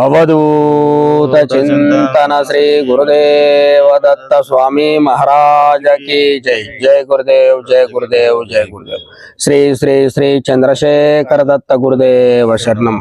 అవధూత చింతన శ్రీ గురుదేవ దత్త స్వామి మహారాజ की జై జై గురుదేవ్ జై గురుదేవ్ జై గురుదేవ్ శ్రీ శ్రీ శ్రీ చంద్రశేఖర దత్త గురుదేవ శరణం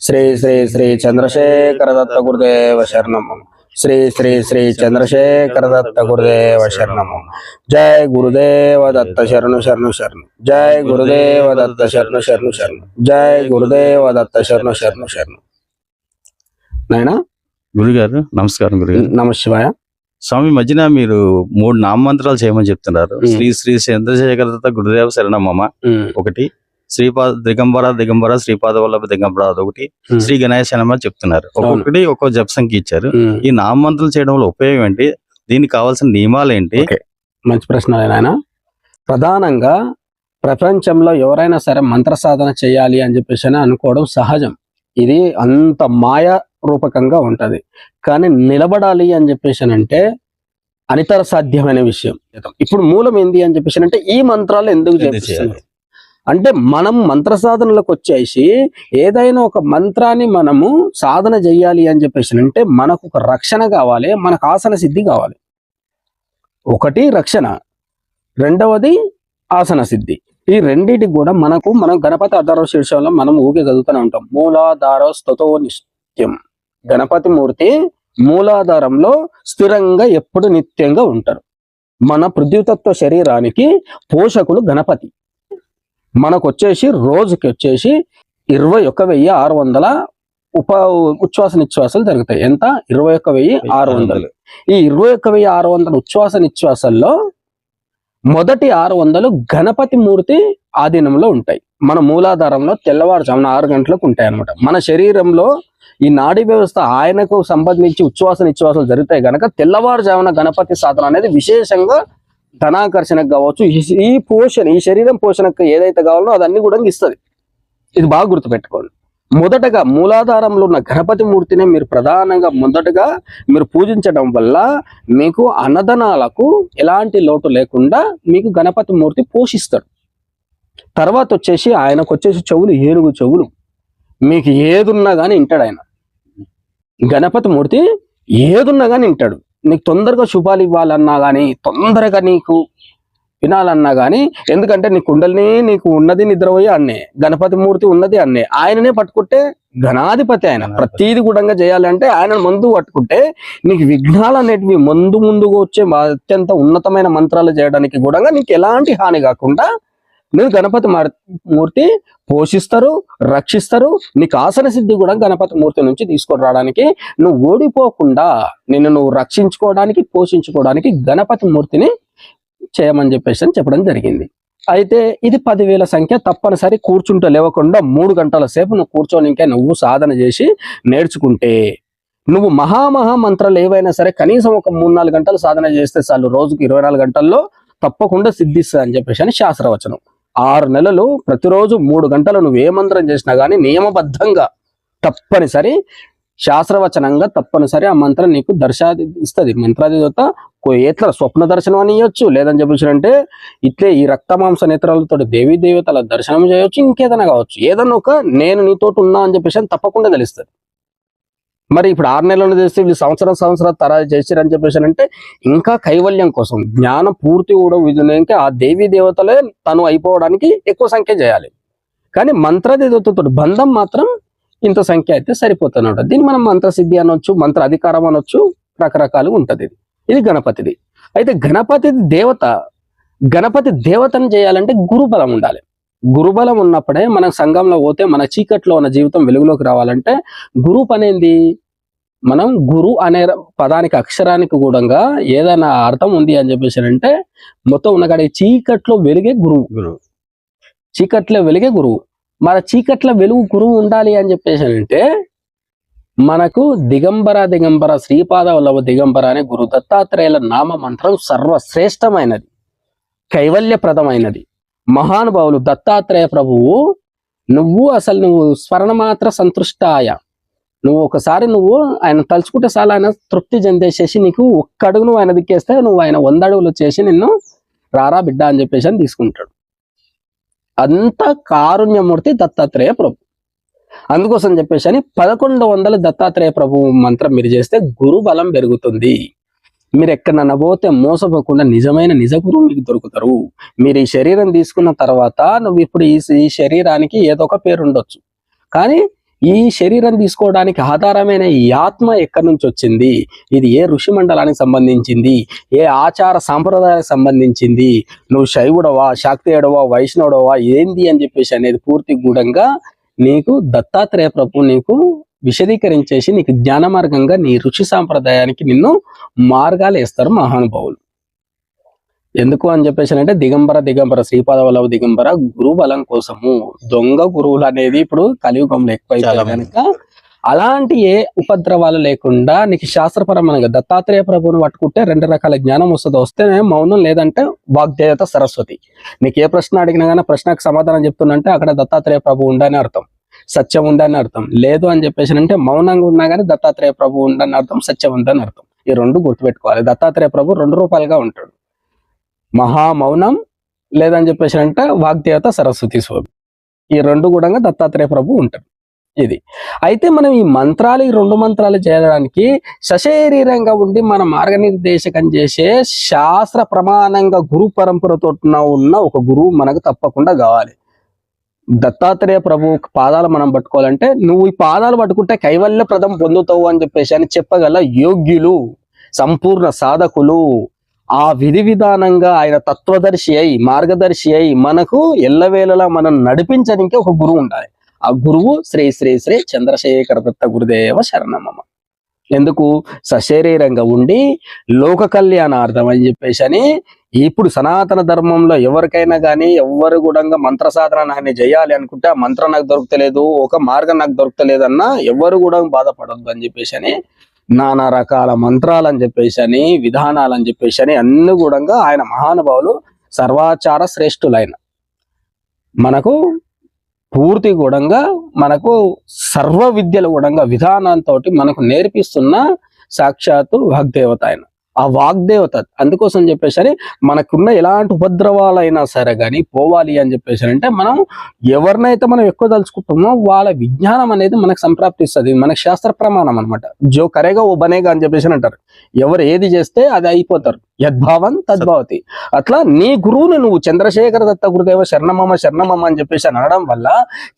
శ్రీ శ్రీ శ్రీ చంద్రశేఖర దత్త గురుదేవ శరణం శ్రీ శ్రీ శ్రీ చంద్రశేఖర దత్త గురుదేవ శరణం జై గురుదేవ దత్త శరణు శరణు శరణు జై గురుదేవ దత్త శరణు శరణు శరణు జై గురుదేవ దత్త శరణు శరణు శరణు నాయనా? గురుగారు నమస్కారం గురుగారు. నమ శివాయ స్వామి మధ్యన మీరు మూడు నామమంత్రాలు చేయమని చెప్తున్నారు. శ్రీ శ్రీ చంద్రశేఖర గురుదేవ శరణమ్మ ఒకటి శ్రీపాద దిగంబర దిగంబర శ్రీపాద వల్లభ దిగంబర అదొకటి శ్రీ గణేశ శరణమ్మ చెప్తున్నారు. ఒక్కొక్కటి ఒక్కో జప సంఖ్య ఇచ్చారు. ఈ నామమంత్రాలు చేయడం వల్ల ఉపయోగం ఏంటి? దీనికి కావాల్సిన నియమాలు ఏంటి. మంచి ప్రశ్న నాయన. ప్రధానంగా ప్రపంచంలో ఎవరైనా సరే మంత్ర సాధన చేయాలి అని చెప్పేసి అని అనుకోవడం సహజం. ఇది అంత మాయ రూపకంగా ఉంటది. కానీ నిలబడాలి అని చెప్పేసి అంటే అనితర సాధ్యమైన విషయం. ఇప్పుడు మూలం ఏంది అని చెప్పేసి అంటే ఈ మంత్రాలు ఎందుకు చేపిస్తున్నారు? అంటే మనం మంత్ర సాధనలకు వచ్చేసి ఏదైనా ఒక మంత్రాన్ని మనము సాధన చెయ్యాలి అని చెప్పేసి అంటే మనకు ఒక రక్షణ కావాలి మనకు ఆసన సిద్ధి కావాలి. ఒకటి రక్షణ రెండవది ఆసన సిద్ధి. ఈ రెండిటికి కూడా మనకు మనం గణపతి ఆధార శీర్షంలో మనం ఊకే చదువుతూనే ఉంటాం. మూలాధార స్థుతో నిత్యం గణపతి మూర్తి మూలాధారంలో స్థిరంగా ఎప్పుడు నిత్యంగా ఉంటారు. మన పృథ్వీతత్వ శరీరానికి పోషకులు గణపతి. మనకు వచ్చేసి రోజుకి వచ్చేసి ఇరవై ఒక్క వెయ్యి ఆరు వందల ఉప ఉచ్ఛ్వాస నిశ్వాసాలు జరుగుతాయి. ఎంత? ఇరవై ఒక్క వెయ్యి ఆరు వందలు. ఈ ఇరవై ఒక్క వెయ్యి ఆరు వందల ఉచ్ఛ్వాస నిశ్వాసాల్లో మొదటి ఆరు వందలు గణపతి మూర్తి ఆధీనంలో ఉంటాయి. మన మూలాధారంలో తెల్లవారుజామున ఆరు గంటలకు ఉంటాయి అన్నమాట మన శరీరంలో ఈ నాడీ వ్యవస్థ ఆయనకు సంబంధించి ఉచ్ఛ్వాస నిశ్వాసాలు జరుగుతాయి గనక తెల్లవారుజామున గణపతి సాధన అనేది విశేషంగా ధనాకర్షణకు కావచ్చు. ఈ- ఈ పోషణ ఈ శరీరం పోషణకు ఏదైతే కావాలో అదన్నీ కూడా ఇస్తుంది. ఇది బాగా గుర్తుపెట్టుకోండి. మొదటగా మూలాధారంలో ఉన్న గణపతి మూర్తిని మీరు ప్రధానంగా మొదటగా మీరు పూజించడం వల్ల మీకు అన్నదనాలకు ఎలాంటి లోటు లేకుండా మీకు గణపతి మూర్తి పోషిస్తాడు. తర్వాత వచ్చేసి ఆయనకు వచ్చేసి చెవులు ఏనుగు చెవులు. మీకు ఏదున్నా కానీ వింటాడు ఆయన. గణపతి మూర్తి ఏదున్నా కానీ వింటాడు నీకు తొందరగా శుభాలు ఇవ్వాలన్నా కానీ తొందరగా నీకు వినాలన్నా కానీ ఎందుకంటే నీ కుండల్ని నీకు ఉన్నది నిద్రపోయి అన్నే. గణపతి మూర్తి ఉన్నది అన్నే. ఆయననే పట్టుకుంటే ఘనాధిపతి ఆయన. ప్రతీది కూడా చేయాలంటే ఆయన ముందు పట్టుకుంటే నీకు విఘ్నాలు అనేటివి ముందు ముందుగా వచ్చే అత్యంత ఉన్నతమైన మంత్రాలు చేయడానికి కూడా నీకు ఎలాంటి హాని కాకుండా నేను గణపతి మూర్తి పోషిస్తారు రక్షిస్తారు. నీకు ఆసన సిద్ధి కూడా గణపతి మూర్తి నుంచి తీసుకొని రావడానికి నువ్వు ఓడిపోకుండా నిన్ను నువ్వు రక్షించుకోవడానికి పోషించుకోవడానికి గణపతి మూర్తిని చేయమని చెప్పేసి అని చెప్పడం జరిగింది. అయితే ఇది పదివేల సంఖ్య తప్పనిసరి కూర్చుంటే లేవకుండా మూడు గంటల సేపు నువ్వు కూర్చొని ఇంకా నువ్వు సాధన చేసి నేర్చుకుంటే నువ్వు మహామహా మంత్రాలు ఏవైనా సరే కనీసం ఒక మూడు నాలుగు గంటలు సాధన చేస్తే చాలు రోజుకి ఇరవై నాలుగు గంటల్లో తప్పకుండా సిద్ధిస్తుంది అని చెప్పేసి అని శాస్త్రవచనం. ఆరు నెలలు ప్రతిరోజు మూడు గంటలు నువ్వు ఏ మంత్రం చేసినా కానీ నియమబద్ధంగా తప్పనిసరి శాస్త్రవచనంగా తప్పనిసరి ఆ మంత్రం నీకు దర్శాది ఇస్తుంది. మంత్రాధిదేవత కో- ఎట్లా స్వప్న దర్శనం అని ఇవ్వచ్చు లేదని చెప్పేసినంటే ఇట్లే ఈ రక్త మాంస నేత్రాలతో దేవీ దేవతల దర్శనం చేయొచ్చు. ఇంకేదైనా కావచ్చు. ఏదన్నా ఒక నేను నీతోటి ఉన్నా అని చెప్పేసి తప్పకుండా తెలుస్తుంది. మరి ఇప్పుడు ఆరు నెలలు చేస్తే వీళ్ళు సంవత్సరం సంవత్సరం తర చేసిరని చెప్పేసి అంటే ఇంకా కైవల్యం కోసం జ్ఞానం పూర్తి కూడా విధులేక ఆ దేవీ దేవతలే తను అయిపోవడానికి ఎక్కువ సంఖ్య చేయాలి. కానీ మంత్రదేవతతో బంధం మాత్రం ఇంత సంఖ్య అయితే సరిపోతున్నమాట దీన్ని మనం మంత్రసిద్ధి అనొచ్చు మంత్ర అధికారం అనొచ్చు రకరకాలు ఉంటది ఇది. గణపతిది. అయితే గణపతి దేవత గణపతి దేవతను చేయాలంటే గురుబలం ఉండాలి. గురుబలం ఉన్నప్పుడే మన సంఘంలో పోతే మన చీకట్లో ఉన్న జీవితం వెలుగులోకి రావాలంటే గురువు పని మనం గురు అనే పదానికి అక్షరానికి కూడా ఏదైనా అర్థం ఉంది అని చెప్పేసి అంటే మొత్తం ఉన్న కాడ ఈ చీకట్లో వెలిగే గురువు. గురువు. చీకట్లో వెలిగే గురువు. మన చీకట్లో వెలుగు గురువు ఉండాలి అని చెప్పేసి అంటే మనకు దిగంబర దిగంబర శ్రీపాద వల్లభ దిగంబర అనే గురు దత్తాత్రేయుల నామ మంత్రం సర్వశ్రేష్టమైనది. కైవల్యప్రదమైనది. మహానుభావులు దత్తాత్రేయ ప్రభువు నువ్వు అసలు నువ్వు స్మరణ మాత్ర సంతృష్టాయ. నువ్వు ఒకసారి నువ్వు ఆయన తలుచుకుంటే చాలా ఆయన తృప్తి చెందేసేసి నీకు ఒక్క అడుగు నువ్వు ఆయన దిక్కేస్తే నువ్వు ఆయన వంద అడుగులు చేసి నిన్ను రారా బిడ్డ అని చెప్పేసి అని తీసుకుంటాడు. అంత కారుణ్యమూర్తి దత్తాత్రేయ ప్రభు. అందుకోసం చెప్పేసి అని పదకొండు వందల దత్తాత్రేయ ప్రభు మంత్రం మీరు చేస్తే గురు బలం పెరుగుతుంది. మీరు ఎక్కడన్నా పోతే మోసపోకుండా నిజమైన నిజ గురువు మీకు దొరుకుతారు. మీరు ఈ శరీరం తీసుకున్న తర్వాత నువ్వు ఇప్పుడు ఈ ఈ శరీరానికి ఏదో ఒక పేరు ఉండొచ్చు. కానీ ఈ శరీరం తీసుకోవడానికి ఆధారమైన ఈ ఆత్మ ఎక్కడి నుంచి వచ్చింది? ఇది ఏ ఋషి మండలానికి సంబంధించింది? ఏ ఆచార సాంప్రదాయానికి సంబంధించింది? నువ్వు శైవుడవా శాక్తేయుడవా వైష్ణవుడవా ఏంది అని చెప్పేసి అనేది పూర్తి గూఢంగా నీకు దత్తాత్రేయ ప్రభు నీకు విశదీకరించేసి నీకు జ్ఞాన మార్గంగా నీ రుచి సాంప్రదాయానికి నిన్ను మార్గాలు వేస్తారు మహానుభావులు. ఎందుకు అని చెప్పేసి అంటే దిగంబర దిగంబర శ్రీపాద వల్లభ దిగంబర గురు బలం కోసము. దొంగ గురువులు అనేది ఇప్పుడు కలియుగంలో ఎక్కువైతే. కనుక అలాంటి ఏ ఉపద్రవాలు లేకుండా నీకు శాస్త్రపరమైన దత్తాత్రేయ ప్రభువుని పట్టుకుంటే రెండు రకాల జ్ఞానం వస్తుంది. వస్తేనే మౌనం లేదంటే వాగ్దేవత సరస్వతి. నీకు ఏ ప్రశ్న అడిగినా కానీ ప్రశ్నకు సమాధానం చెప్తుందంటే అక్కడ దత్తాత్రేయ ప్రభు ఉండని అర్థం. సత్యం ఉందని అర్థం. లేదు అని చెప్పేసి అంటే మౌనంగా ఉన్నా కానీ దత్తాత్రేయ ప్రభు ఉండని అర్థం సత్యం ఉందని అర్థం. ఈ రెండు గుర్తుపెట్టుకోవాలి. దత్తాత్రేయ ప్రభు రెండు రూపాయలుగా ఉంటాడు. మహా మౌనం లేదని చెప్పేసి అంటే వాగ్దేవత సరస్వతి స్వామి. ఈ రెండు కూడా దత్తాత్రేయ ప్రభు ఉంటారు. ఇది. అయితే మనం ఈ మంత్రాలు ఈ రెండు మంత్రాలు చేయడానికి సశరీరంగా ఉండి మన మార్గనిర్దేశకం చేసే శాస్త్ర ప్రమాణంగా గురు పరంపరతో ఉన్న ఒక గురువు మనకు తప్పకుండా కావాలి. దత్తాత్రేయ ప్రభు పాదాలు మనం పట్టుకోవాలంటే నువ్వు ఈ పాదాలు పట్టుకుంటే కైవల్య ప్రదం పొందుతావు అని చెప్పేసి అని చెప్పగల యోగ్యులు సంపూర్ణ సాధకులు ఆ విధి విధానంగా ఆయన తత్వదర్శి అయి మార్గదర్శి అయి మనకు ఎల్లవేళలా మనం నడిపించడానికి ఒక గురువు ఉండాలి. ఆ గురువు శ్రీ శ్రీ శ్రీ చంద్రశేఖర దత్త గురుదేవ శరణమ్మ ఎందుకు? సశరీరంగా ఉండి లోక కళ్యాణార్థం అని చెప్పేసి అని ఇప్పుడు సనాతన ధర్మంలో ఎవరికైనా కానీ ఎవరు కూడా మంత్ర సాధన నాన్ని చేయాలి అనుకుంటే ఆ మంత్రం నాకు దొరకలేదు ఒక మార్గం నాకు దొరకలేదన్నా ఎవరు కూడా బాధపడద్దు అని చెప్పేసి అని నానా రకాల మంత్రాలు అని చెప్పేసి అని విధానాలు అని చెప్పేసి అని అన్ని కూడా ఆయన మహానుభావులు సర్వాచార శ్రేష్ఠులైన. మనకు పూర్తి కూడా మనకు సర్వ విద్యలు కూడా విధానంతో మనకు నేర్పిస్తున్న సాక్షాత్తు వాగ్దేవత ఆయన. ఆ వాగ్దేవత అందుకోసం చెప్పేసి అని మనకున్న ఎలాంటి ఉపద్రవాలైనా సరే కానీ పోవాలి అని చెప్పేసి అంటే మనం ఎవరినైతే మనం ఎక్కువ తలుచుకుంటామో వాళ్ళ విజ్ఞానం అనేది మనకు సంప్రాప్తిస్తుంది. మనకు శాస్త్ర ప్రమాణం అనమాట జో కరేగా ఓ బనేగా అని చెప్పేసి అంటారు. ఎవరు ఏది చేస్తే అది అయిపోతారు. యద్భావం తద్భావతి. అట్లా నీ గురువుని నువ్వు చంద్రశేఖర దత్త గురుదేవ శరణమమ్మ శరణమమ్మ అని చెప్పేసి అనడం వల్ల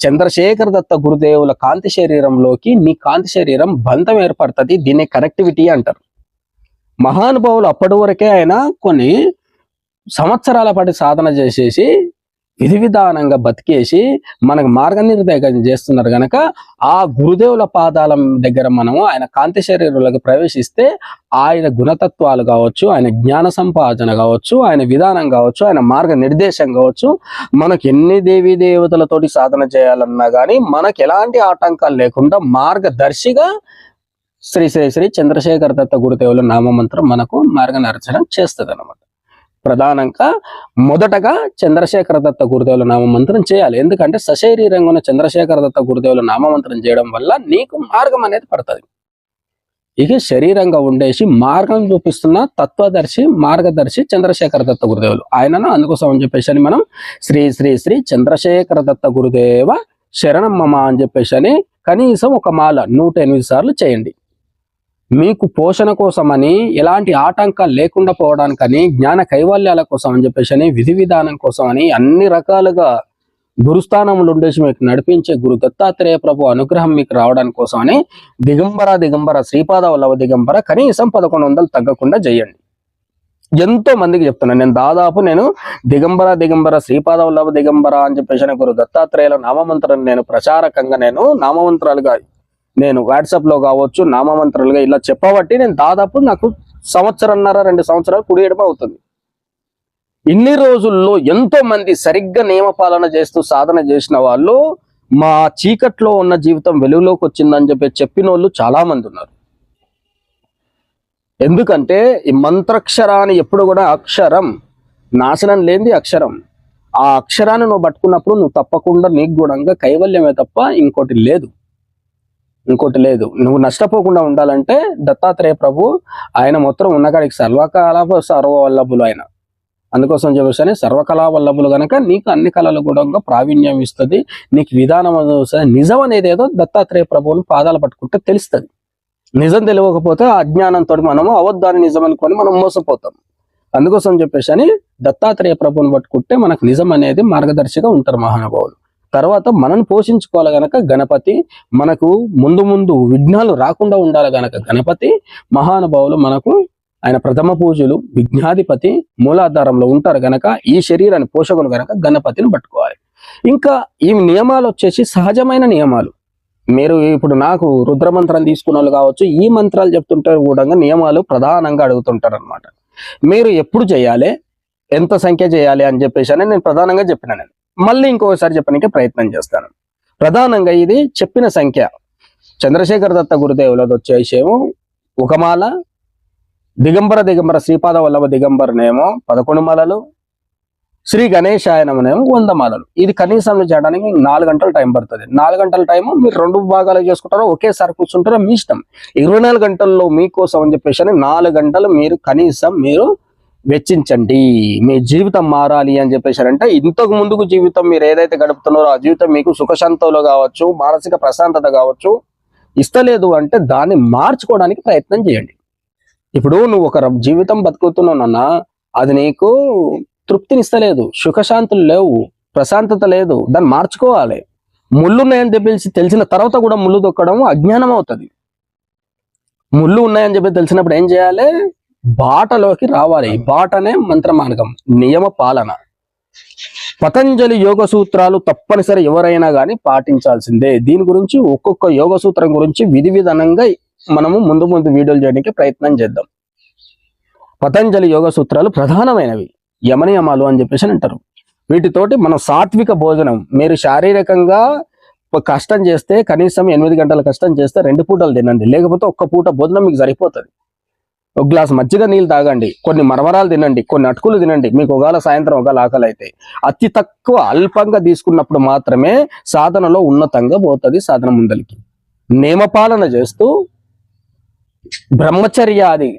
చంద్రశేఖర దత్త గురుదేవుల కాంతి శరీరంలోకి నీ కాంతి శరీరం బంధం ఏర్పడుతుంది. దీన్ని కనెక్టివిటీ అంటారు. మహానుభావులు అప్పటి వరకే ఆయన కొన్ని సంవత్సరాల పాటు సాధన చేసేసి విధి విధానంగా బతికేసి మనకు మార్గనిర్దేశం చేస్తున్నారు కనుక ఆ గురుదేవుల పాదాల దగ్గర మనము ఆయన కాంతి శరీరంలోకి ప్రవేశిస్తే ఆయన గుణతత్వాలు కావచ్చు ఆయన జ్ఞాన సంపాదన కావచ్చు ఆయన విధానం కావచ్చు ఆయన మార్గ నిర్దేశం కావచ్చు మనకు ఎన్ని దేవీ దేవతలతోటి సాధన చేయాలన్నా కానీ మనకు ఎలాంటి ఆటంకాలు లేకుండా మార్గదర్శిగా శ్రీ శ్రీ శ్రీ చంద్రశేఖర దత్త గురుదేవుల నామమంత్రం మనకు మార్గదర్శనం చేస్తుంది అనమాట ప్రధానంగా మొదటగా చంద్రశేఖర దత్త గురుదేవుల నామమంత్రం చేయాలి. ఎందుకంటే సశరీరంగున చంద్రశేఖర దత్త గురుదేవుల నామమంత్రం చేయడం వల్ల నీకు మార్గం అనేది పడుతుంది. ఇక శరీరంగా ఉండేసి మార్గం చూపిస్తున్న తత్వదర్శి మార్గదర్శి చంద్రశేఖర దత్త గురుదేవులు. ఆయనను అందుకోసం అని చెప్పేసి అని మనం శ్రీ శ్రీ శ్రీ చంద్రశేఖర దత్త గురుదేవ శరణం మమ అని చెప్పేసి అని కనీసం ఒక మాల నూట ఎనిమిది సార్లు చేయండి. మీకు పోషణ కోసమని ఎలాంటి ఆటంకాలు లేకుండా పోవడానికని జ్ఞాన కైవల్యాల కోసం అని చెప్పేసి అని విధి విధానం కోసం అని అన్ని రకాలుగా గురుస్థానంలో ఉండేసి మీకు నడిపించే గురు దత్తాత్రేయ ప్రభు అనుగ్రహం మీకు రావడానికి కోసం అని దిగంబర దిగంబర శ్రీపాద వల్లవ దిగంబర కనీసం పదకొండు వందలు తగ్గకుండా చేయండి ఎంతో మందికి చెప్తున్నాను నేను దాదాపు నేను దిగంబర దిగంబర శ్రీపాద వల్లభ దిగంబర అని చెప్పేసి అని గురు దత్తాత్రేయుల నామమంత్రం నేను ప్రచారకంగా నేను నామమంత్రాలుగా నేను వాట్సాప్లో కావచ్చు నామమంత్రాలుగా ఇలా చెప్పబట్టి నేను దాదాపు నాకు సంవత్సరంన్నర రెండు సంవత్సరాలు కుడియడం అవుతుంది. ఇన్ని రోజుల్లో ఎంతో మంది సరిగ్గా నియమపాలన చేస్తూ సాధన చేసిన వాళ్ళు మా చీకట్లో ఉన్న జీవితం వెలుగులోకి వచ్చిందని చెప్పి చెప్పిన వాళ్ళు చాలా మంది ఉన్నారు. ఎందుకంటే ఈ మంత్రాక్షరాన్ని ఎప్పుడు కూడా అక్షరం నాశనం లేనిది అక్షరం. ఆ అక్షరాన్ని నువ్వు పట్టుకున్నప్పుడు నువ్వు తప్పకుండా నీకు గుణంగా కైవల్యమే తప్ప ఇంకోటి లేదు. ఇంకోటి లేదు. నువ్వు నష్టపోకుండా ఉండాలంటే దత్తాత్రేయ ప్రభు ఆయన మొత్తం ఉన్నకాడికి సర్వకాల సర్వవల్లభులు ఆయన. అందుకోసం చెప్పేసి సర్వకళా వల్లభులు గనక నీకు అన్ని కళలు కూడా ప్రావీణ్యం ఇస్తుంది నీకు విధానం నిజం అనేది ఏదో దత్తాత్రేయ ప్రభువుని పాదాలు పట్టుకుంటే తెలుస్తుంది. నిజం తెలియకపోతే ఆ అజ్ఞానంతో మనము అవద్దాన్ని నిజం అనుకొని మనం మోసపోతాం. అందుకోసం చెప్పేసి అని దత్తాత్రేయ ప్రభువుని పట్టుకుంటే మనకు నిజం అనేది మార్గదర్శిగా ఉంటారు మహానుభావులు. తర్వాత మనను పోషించుకోవాలి గనక గణపతి మనకు ముందు ముందు విఘ్నాలు రాకుండా ఉండాలి గనక గణపతి మహానుభావులు మనకు ఆయన ప్రథమ పూజలు విఘ్నాధిపతి మూలాధారంలో ఉంటారు గనక ఈ శరీరాన్ని పోషకులు గనక గణపతిని పట్టుకోవాలి. ఇంకా ఈ నియమాలు వచ్చేసి సహజమైన నియమాలు. మీరు ఇప్పుడు నాకు రుద్రమంత్రం తీసుకున్న వాళ్ళు కావచ్చు ఈ మంత్రాలు చెప్తుంటే కూడా నియమాలు ప్రధానంగా అడుగుతుంటారు అనమాట మీరు ఎప్పుడు చేయాలి? ఎంత సంఖ్య చేయాలి అని చెప్పేసి అని నేను ప్రధానంగా చెప్పిన నేను. మళ్ళీ ఇంకోసారి చెప్పడానికి ప్రయత్నం చేస్తాను. ప్రధానంగా ఇది చెప్పిన సంఖ్య. చంద్రశేఖర దత్త గురుదేవులది వచ్చేసేమో ఒక మాల దిగంబర దిగంబర శ్రీపాద వల్లభ దిగంబరనేమో పదకొండు మాలలు శ్రీ గణేశాయనమనేమో వంద మాలలు. ఇది కనీసం చేయడానికి నాలుగు గంటల టైం పడుతుంది. నాలుగు గంటల టైము మీరు రెండు భాగాలు చేసుకుంటారో ఒకేసారి కూర్చుంటారో మీ ఇష్టం. ఇరవై నాలుగు గంటల్లో మీకోసం అని చెప్పేసి అని నాలుగు గంటలు మీరు కనీసం మీరు వెచ్చించండి. మీ జీవితం మారాలి అని చెప్పేసారంటే ఇంతకు ముందుకు జీవితం మీరు ఏదైతే గడుపుతున్నారో ఆ జీవితం మీకు సుఖశాంతంలో కావచ్చు మానసిక ప్రశాంతత కావచ్చు. ఇస్తలేదు అంటే దాన్ని మార్చుకోవడానికి ప్రయత్నం చేయండి. ఇప్పుడు నువ్వు ఒక జీవితం బతుకుతున్నావు నాన్న అది నీకు తృప్తినిస్తలేదు సుఖశాంతులు లేవు ప్రశాంతత లేదు దాన్ని మార్చుకోవాలి. ముళ్ళు ఉన్నాయని చెప్పేసి తెలిసిన తర్వాత కూడా ముళ్ళు తొక్కడం అజ్ఞానం అవుతుంది. ముళ్ళు ఉన్నాయని చెప్పి తెలిసినప్పుడు ఏం చేయాలి? బాటలోకి రావాలి. బాటనే మంత్ర మార్గం నియమ పాలన. పతంజలి యోగ సూత్రాలు తప్పనిసరి ఎవరైనా కానీ పాటించాల్సిందే. దీని గురించి ఒక్కొక్క యోగ సూత్రం గురించి విధి విధానంగా మనము ముందు ముందు వీడియోలు చేయడానికి ప్రయత్నం చేద్దాం. పతంజలి యోగ సూత్రాలు ప్రధానమైనవి. యమనియమాలు అని చెప్పేసి అంటారు. వీటితోటి మనం సాత్విక భోజనం మీరు శారీరకంగా కష్టం చేస్తే కనీసం ఎనిమిది గంటల కష్టం చేస్తే రెండు పూటలు తినండి. లేకపోతే ఒక్క పూట భోజనం మీకు సరిపోతుంది. ఒక గ్లాస్ మజ్జిగ నీళ్ళు తాగండి. కొన్ని మరమరాలు తినండి. కొన్ని అటుకులు తినండి. మీకు ఒకవేళ సాయంత్రం ఒకవేళ ఆకలి అయితే అతి తక్కువ అల్పంగా తీసుకున్నప్పుడు మాత్రమే సాధనలో ఉన్నతంగా పోతుంది సాధన ముందలికి. నియమపాలన చేస్తూ బ్రహ్మచర్యాది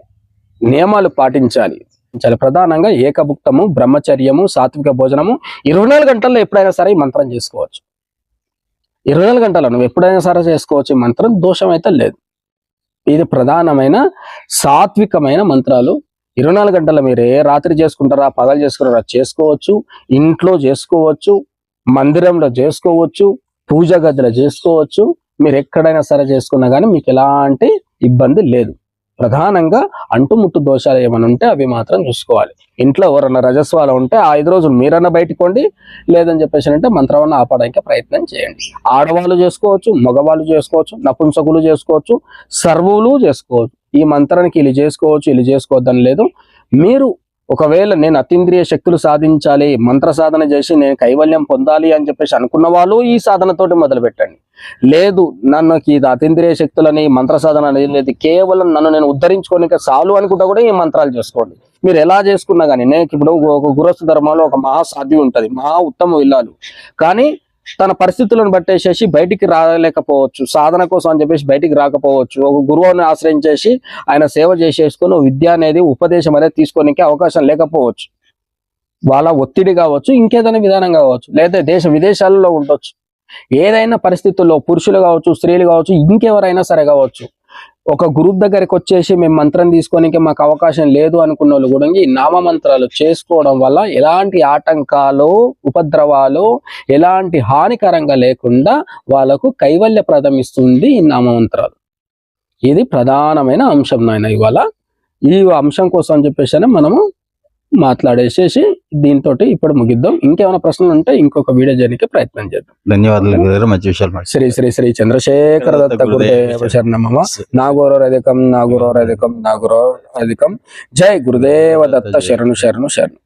నియమాలు పాటించాలి. చాలా ప్రధానంగా ఏకభుక్తము బ్రహ్మచర్యము సాత్విక భోజనము ఇరవై నాలుగు గంటల్లో ఎప్పుడైనా సరే ఈ మంత్రం చేసుకోవచ్చు. ఇరవై నాలుగు గంటల్లో నువ్వు ఎప్పుడైనా సరే చేసుకోవచ్చు మంత్రం దోషం అయితే లేదు. ఇది ప్రధానమైన సాత్వికమైన మంత్రాలు. ఇరవై నాలుగు గంటల మీరు ఏ రాత్రి చేసుకుంటారా పగలు చేసుకుంటారా చేసుకోవచ్చు ఇంట్లో చేసుకోవచ్చు మందిరంలో చేసుకోవచ్చు పూజ గదిలో చేసుకోవచ్చు మీరు ఎక్కడైనా సరే చేసుకున్నా కానీ మీకు ఎలాంటి ఇబ్బంది లేదు. ప్రధానంగా అంటుముట్టు దోషాలు ఏమైనా ఉంటే అవి మాత్రం చూసుకోవాలి. ఇంట్లో ఎవరన్నా రజస్వాలు ఉంటే ఆ ఐదు రోజులు మీరన్నా బయటకోండి లేదని చెప్పేసి అంటే మంత్రవన్న ఆపడానికి ప్రయత్నం చేయండి. ఆడవాళ్ళు చేసుకోవచ్చు మగవాళ్ళు చేసుకోవచ్చు నపుంసకులు చేసుకోవచ్చు సర్వులు చేసుకోవచ్చు. ఈ మంత్రానికి ఇల్లు చేసుకోవచ్చు ఇల్లు చేసుకోవద్దని లేదు. మీరు ఒకవేళ నేను అతీంద్రియ శక్తులు సాధించాలి మంత్ర సాధన చేసి నేను కైవల్యం పొందాలి అని చెప్పేసి అనుకున్న వాళ్ళు ఈ సాధనతోటి మొదలు పెట్టండి లేదు నన్ను ఇది అతీంద్రియ శక్తులని మంత్ర సాధన అనేది లేదు కేవలం నన్ను నేను ఉద్ధరించుకోనిక చాలు అనుకుంటా కూడా ఈ మంత్రాలు చేసుకోండి. మీరు ఎలా చేసుకున్నా కానీ నేను ఇప్పుడు ఒక గురస్థ ధర్మంలో ఒక మహా సాధ్వి ఉంటుంది మహా ఉత్తమ ఇల్లాలు. కానీ తన పరిస్థితులను బట్టేసేసి బయటికి రాలేకపోవచ్చు. సాధన కోసం అని చెప్పేసి బయటికి రాకపోవచ్చు. ఒక గురువుని ఆశ్రయించేసి ఆయన సేవ చేసేసుకుని విద్య అనేది ఉపదేశం అనేది తీసుకోనికి అవకాశం లేకపోవచ్చు. వాళ్ళ ఒత్తిడి కావచ్చు ఇంకేదైనా విధానం కావచ్చు లేదా దేశ విదేశాలలో ఉండొచ్చు. ఏదైనా పరిస్థితుల్లో పురుషులు కావచ్చు స్త్రీలు కావచ్చు ఇంకెవరైనా సరే కావచ్చు. ఒక గ్రూప్ దగ్గరికి వచ్చేసి మేము మంత్రం తీసుకోనికి మాకు అవకాశం లేదు అనుకున్న వాళ్ళు కూడా ఈ నామ మంత్రాలు చేసుకోవడం వల్ల ఎలాంటి ఆటంకాలు ఉపద్రవాలు ఎలాంటి హానికరంగా లేకుండా వాళ్ళకు కైవల్య ఇస్తుంది ఈ నామ మంత్రాలు ఇది ప్రధానమైన అంశం నాయన ఇవాళ. ఈ అంశం కోసం అని చెప్పేసి మనము మాట్లాడేసేసి దీంతో ఇప్పుడు ముగిద్దాం. ఇంకేమైనా ప్రశ్నలు ఉంటే ఇంకొక వీడియో చేయడానికి ప్రయత్నం చేద్దాం. ధన్యవాదాలు మంచి విషయాలు. శ్రీ శ్రీ శ్రీ చంద్రశేఖర దత్త గురుదేవ శరణమమ నాగోరోరధికం నాగురోరధికం నాగురోరధికం జై గురుదేవ దత్త శరణు శరణు శరణు.